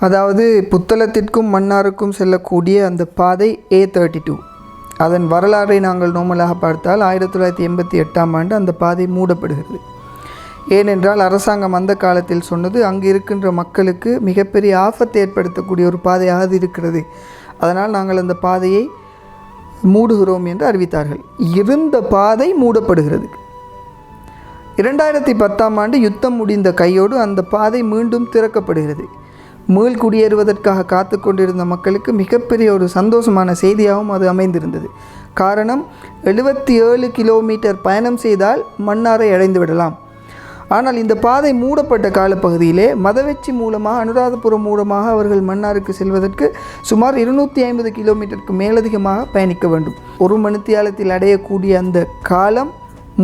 அதாவது புத்தளத்திற்கும் மன்னாருக்கும் செல்லக்கூடிய அந்த பாதை ஏ தேர்ட்டி டூ அதன் வரலாறை நாங்கள் நோமலாக பார்த்தால் ஆயிரத்தி தொள்ளாயிரத்தி எண்பத்தி எட்டாம் ஆண்டு அந்த பாதை மூடப்படுகிறது. ஏனென்றால் அரசாங்கம் அந்த காலத்தில் சொன்னது அங்கு இருக்கின்ற மக்களுக்கு மிகப்பெரிய ஆபத்தை ஏற்படுத்தக்கூடிய ஒரு பாதையாக அது இருக்கிறது. அதனால் நாங்கள் அந்த பாதையை மூடுகிறோம் என்று அறிவித்தார்கள். இருந்த பாதை மூடப்படுகிறது. இரண்டாயிரத்தி பத்தாம் ஆண்டு யுத்தம் முடிந்த கையோடு அந்த பாதை மீண்டும் திறக்கப்படுகிறது. மீள் குடியேறுவதற்காக காத்து கொண்டிருந்த மக்களுக்கு மிகப்பெரிய ஒரு சந்தோஷமான செய்தியாகவும் அது அமைந்திருந்தது. காரணம் எழுபத்தி ஏழு கிலோமீட்டர் பயணம் செய்தால் மன்னாரை அடைந்து விடலாம். ஆனால் இந்த பாதை மூடப்பட்ட காலப்பகுதியிலே மதவெச்சி மூலமாக அனுராதபுரம் மூலமாக அவர்கள் மன்னாருக்கு செல்வதற்கு சுமார் இருநூற்றி ஐம்பது கிலோமீட்டருக்கு மேலதிகமாக பயணிக்க வேண்டும். ஒரு மணித்தியாலத்தில் அடையக்கூடிய அந்த காலம்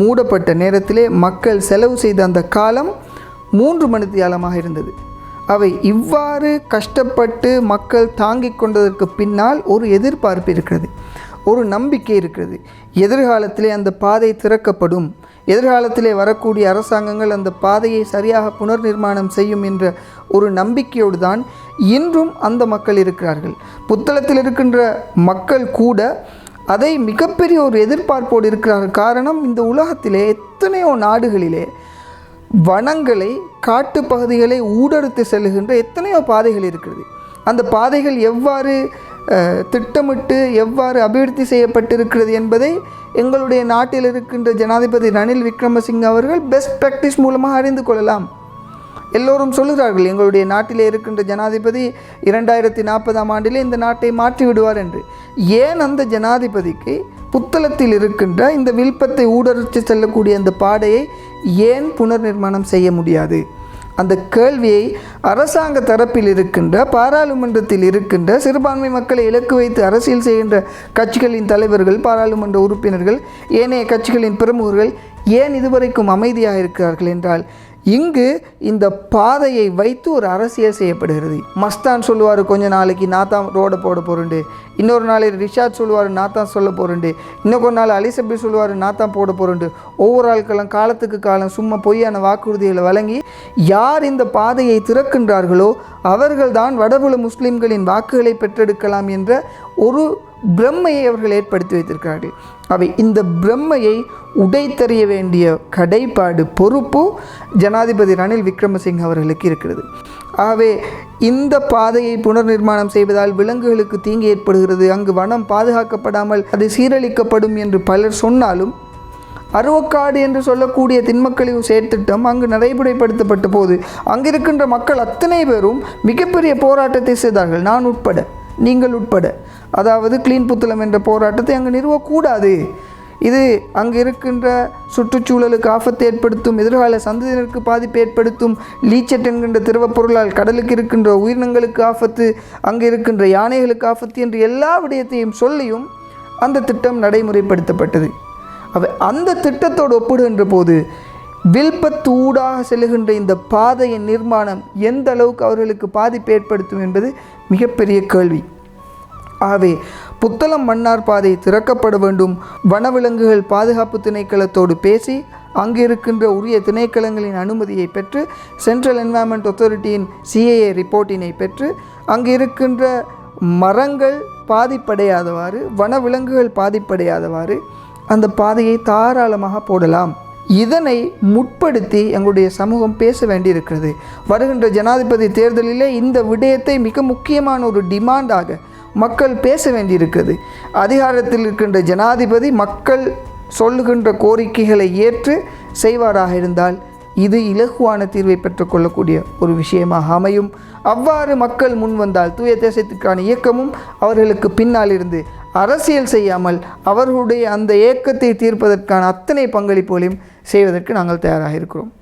மூடப்பட்ட நேரத்திலே மக்கள் செலவு செய்த அந்த காலம் மூன்று மணித்தியாலமாக இருந்தது. அவை இவ்வாறு கஷ்டப்பட்டு மக்கள் தாங்கிக் கொண்டதற்கு பின்னால் ஒரு எதிர்பார்ப்பு இருக்கிறது ஒரு நம்பிக்கை இருக்கிறது. எதிர்காலத்திலே அந்த பாதை திறக்கப்படும். எதிர்காலத்திலே வரக்கூடிய அரசாங்கங்கள் அந்த பாதையை சரியாக புனர் நிர்மாணம் செய்யும் என்ற ஒரு நம்பிக்கையோடு தான் இன்றும் அந்த மக்கள் இருக்கிறார்கள். புத்தளத்தில் இருக்கின்ற மக்கள் கூட அதை மிகப்பெரிய ஒரு எதிர்பார்ப்போடு இருக்கிறார்கள். காரணம் இந்த உலகத்திலே எத்தனையோ நாடுகளிலே வனங்களை காட்டு பகுதிகளை ஊடறுத்து செல்லுகின்ற எத்தனையோ பாதைகள் இருக்கிறது. அந்த பாதைகள் எவ்வாறு திட்டமிட்டு எவ்வாறு அபிவிருத்தி செய்யப்பட்டிருக்கிறது என்பதை எங்களுடைய நாட்டில் இருக்கின்ற ஜனாதிபதி ரணில் விக்ரமசிங்க அவர்கள் பெஸ்ட் ப்ராக்டிஸ் மூலமாக அறிந்து கொள்ளலாம். எல்லோரும் சொல்லுகிறார்கள் எங்களுடைய நாட்டிலே இருக்கின்ற ஜனாதிபதி இரண்டாயிரத்தி நாற்பதாம் ஆண்டிலே இந்த நாட்டை மாற்றி விடுவார் என்று. ஏன் அந்த ஜனாதிபதிக்கு புத்தளத்தில் இருக்கின்ற இந்த வில்பத்தை ஊடறுத்து செல்லக்கூடிய அந்த பாடையை ஏன் புனர் நிர்மாணம் செய்ய முடியாது? அந்த கேள்வியை அரசாங்க தரப்பில் இருக்கின்ற பாராளுமன்றத்தில் இருக்கின்ற சிறுபான்மை மக்களை இலக்கு வைத்து அரசியல் செய்கின்ற கட்சிகளின் தலைவர்கள் பாராளுமன்ற உறுப்பினர்கள் ஏனைய கட்சிகளின் பிரமுகர்கள் ஏன் இதுவரைக்கும் அமைதியாக இருக்கிறார்கள் என்றால் இங்கு இந்த பாதையை வைத்து ஒரு அரசியல் செய்யப்படுகிறது. மஸ்தான் சொல்லுவார் கொஞ்ச நாளைக்கு நான் தான் ரோடை போட போகிறேன்டு இன்னொரு நாள் ரிஷாத் சொல்லுவார் நான் தான் சொல்ல போகிறேன்டு இன்னொரு நாள் அலிசபி சொல்லுவார் நான் தான் போட போகிறேன்டு ஒவ்வொரு ஆட்களும் காலத்துக்கு காலம் சும்மா பொய்யான வாக்குறுதிகளை வழங்கி யார் இந்த பாதையை திறக்கின்றார்களோ அவர்கள்தான் வடபுல முஸ்லிம்களின் வாக்குகளை பெற்றெடுக்கலாம் என்ற ஒரு பிரம்மையை அவர்கள் ஏற்படுத்தி வைத்திருக்கிறார்கள். அவை இந்த பிரம்மையை உடைத்தறிய வேண்டிய கடைப்பாடு பொறுப்பு ஜனாதிபதி ரணில் விக்ரமசிங்க அவர்களுக்கு இருக்கிறது. ஆகவே இந்த பாதையை புனர் நிர்மாணம் செய்வதால் விலங்குகளுக்கு தீங்கு ஏற்படுகிறது அங்கு வனம் பாதுகாக்கப்படாமல் அது சீரழிக்கப்படும் என்று பலர் சொன்னாலும் அருவக்காடு என்று சொல்லக்கூடிய திண்மக்கழிவு செயற்திட்டம் அங்கு நடைமுறைப்படுத்தப்பட்ட போது அங்கிருக்கின்ற மக்கள் அத்தனை பேரும் மிகப்பெரிய போராட்டத்தை செய்தார்கள். நான் உட்பட நீங்கள் உட்பட. அதாவது கிளீன் புத்தளம் என்ற போராட்டத்தை அங்கு நிறுவக்கூடாது. இது அங்கு இருக்கின்ற சுற்றுச்சூழலுக்கு ஆபத்தை ஏற்படுத்தும் எதிர்கால சந்ததியினருக்கு பாதிப்பு ஏற்படுத்தும் லீச்சட் என்கின்ற திரவப் பொருளால் கடலுக்கு இருக்கின்ற உயிரினங்களுக்கு ஆபத்து அங்கு இருக்கின்ற யானைகளுக்கு ஆபத்து என்று எல்லா விடயத்தையும் சொல்லியும் அந்த திட்டம் நடைமுறைப்படுத்தப்பட்டது. அவை அந்த திட்டத்தோடு ஒப்பிடுகின்ற போது வில்பத்து ஊடாக செல்லுகின்ற இந்த பாதையின் நிர்மாணம் எந்த அளவுக்கு அவர்களுக்கு பாதிப்பு ஏற்படுத்தும் என்பது மிகப்பெரிய கேள்வி. ஆகவே புத்தளம் மன்னார் பாதை திறக்கப்பட வேண்டும். வனவிலங்குகள் பாதுகாப்பு திணைக்களத்தோடு பேசி அங்கு இருக்கின்ற உரிய திணைக்களங்களின் அனுமதியை பெற்று சென்ட்ரல் என்வாயன்மெண்ட் அத்தாரிட்டியின் சிஏஏ ரிப்போர்ட்டினை பெற்று அங்கு இருக்கின்ற மரங்கள் பாதிப்படையாதவாறு வனவிலங்குகள் பாதிப்படையாதவாறு அந்த பாதையை தாராளமாக போடலாம். இதனை முற்படுத்தி எங்களுடைய சமூகம் பேச வேண்டியிருக்கிறது. வருகின்ற ஜனாதிபதி தேர்தலிலே இந்த விடயத்தை மிக முக்கியமான ஒரு டிமாண்டாக மக்கள் பேச வேண்டியிருக்கிறது. அதிகாரத்தில் இருக்கின்ற ஜனாதிபதி மக்கள் சொல்லுகின்ற கோரிக்கைகளை ஏற்று செய்வாராக இருந்தால் இது இலகுவான தீர்வை பெற்றுக்கொள்ளக்கூடிய ஒரு விஷயமாக அமையும். அவ்வாறு மக்கள் முன் வந்தால் தூய தேசத்துக்கான இயக்கமும் அவர்களுக்கு பின்னால் இருந்து அரசியல் செய்யாமல் அவர்களுடைய அந்த ஏக்கத்தை தீர்ப்பதற்கான அத்தனை பங்களிப்புகளையும் செய்வதற்கு நாங்கள் தயாராக இருக்கிறோம்.